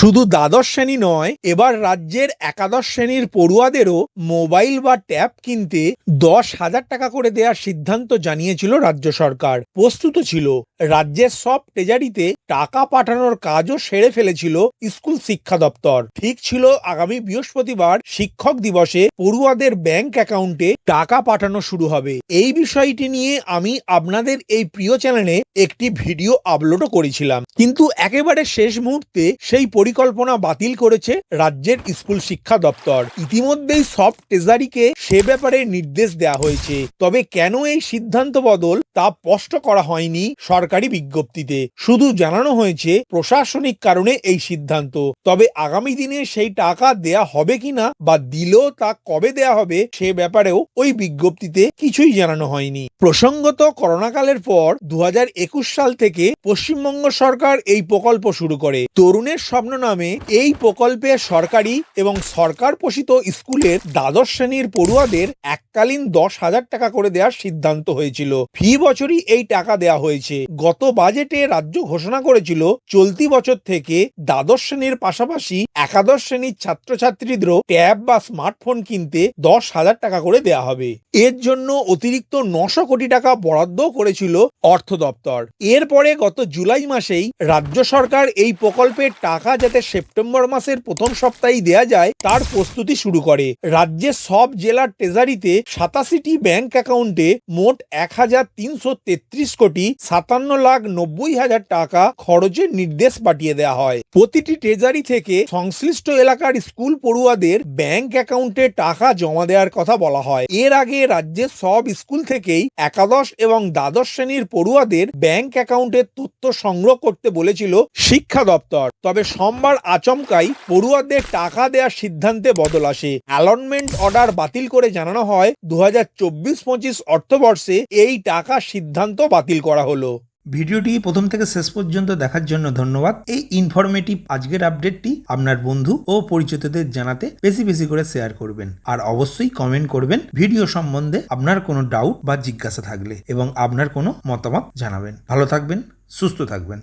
শুধু দ্বাদশ শ্রেণি নয়, এবার রাজ্যের একাদশ শ্রেণির পড়ুয়াদেরও মোবাইল বা ট্যাব কিনতে দশ হাজার টাকা করে দেওয়ার সিদ্ধান্ত জানিয়েছিল রাজ্য সরকার। প্রস্তুত ছিল, রাজ্যের সব ট্রেজারিতে টাকা পাঠানোর কাজও সেরে ফেলেছিল স্কুল শিক্ষা দপ্তর। ঠিক ছিল আগামী বৃহস্পতিবার শিক্ষক দিবসে পড়ুয়াদের ব্যাংক অ্যাকাউন্টে টাকা পাঠানো শুরু হবে। এই বিষয়টি নিয়ে আমি আপনাদের এই প্রিয় চ্যানেলে একটি ভিডিও আপলোডও করেছিলাম। কিন্তু একেবারে শেষ মুহূর্তে সেই পরিকল্পনা বাতিল করেছে রাজ্যের স্কুল শিক্ষা দপ্তর। ইতিমধ্যেই সব ট্রেজারিকে সে ব্যাপারে নির্দেশ দেওয়া হয়েছে। তবে কেন এই সিদ্ধান্ত বদল তা স্পষ্ট করা হয়নি সরকারি বিজ্ঞপ্তিতে। শুধু জানানো হয়েছে প্রশাসনিক কারণে এই সিদ্ধান্ত। তবে আগামী দিনে সেই টাকা দেয়া হবে কিনা বা দিলেও তা কবে দেয়া হবে সে ব্যাপারেও ওই বিজ্ঞপ্তিতে কিছুই জানানো হয়নি। প্রসঙ্গত করোনাকালের পর দু হাজার একুশ সাল থেকে পশ্চিমবঙ্গ সরকার এই প্রকল্প শুরু করে। তরুণের স্বপ্ন নামে এই প্রকল্পে সরকারি এবং সরকার পোষিত স্কুলের দ্বাদশ শ্রেণির পড়ুয়াদের এককালীন দশ হাজার টাকা করে দেওয়ার সিদ্ধান্ত হয়েছিল। ফি বছরই এই টাকা দেওয়া হয়েছে। গত বাজেটে রাজ্য ঘোষণা করেছিল, চলতি বছর থেকে দ্বাদশ শ্রেণির পাশাপাশি একাদশ শ্রেণির ছাত্রছাত্রীদেরও ট্যাব বা স্মার্টফোন কিনতে দশ হাজার টাকা করে দেওয়া হবে। এর জন্য অতিরিক্ত নশো কোটি টাকা বরাদ্দ করেছিল অর্থ দপ্তর। এরপরে গত জুলাই মাসেই রাজ্য সরকার এই প্রকল্পের টাকা যাতে সেপ্টেম্বর মাসের প্রথম সপ্তাহেই দেয়া যায়, তার প্রস্তুতি শুরু করে। রাজ্যের সব জেলার ট্রেজারিতে সাতাশিটি ব্যাংক অ্যাকাউন্টে মোট এক হাজার তিনশো তেত্রিশ কোটি সাতান্ন লাখ নব্বই হাজার টাকা খরচের নির্দেশ পাঠিয়ে দেওয়া হয়। প্রতিটি ট্রেজারি থেকে সংশ্লিষ্ট এলাকার স্কুল পড়ুয়াদের ব্যাংক অ্যাকাউন্টে টাকা জমা দেওয়ার কথা বলা হয়। এর আগে রাজ্যের সব স্কুল থেকেই একাদশ এবং দ্বাদশ শ্রেণির পড়ুয়াদের ব্যাংক অ্যাকাউন্টের তথ্য সংগ্রহ করতে বলেছিল শিক্ষা দপ্তর। তবে সোমবার আচমকাই পড়ুয়াদের টাকা দেওয়ার সিদ্ধান্তে বদল আসে। অ্যালটমেন্ট অর্ডার বাতিল করে জানানো হয় দু হাজার চব্বিশ পঁচিশ অর্থবর্ষে এই টাকা সিদ্ধান্ত বাতিল করা হলো। ভিডিওটি প্রথম থেকে শেষ পর্যন্ত দেখার জন্য ধন্যবাদ। এই ইনফরমেটিভ আজকের আপডেটটি আপনার বন্ধু ও পরিচিতদের জানাতে বেশি বেশি করে শেয়ার করবেন। আর অবশ্যই কমেন্ট করবেন ভিডিও সম্বন্ধে আপনার কোনো ডাউট বা জিজ্ঞাসা থাকলে এবং আপনার কোনো মতামত জানাবেন। ভালো থাকবেন, সুস্থ থাকবেন।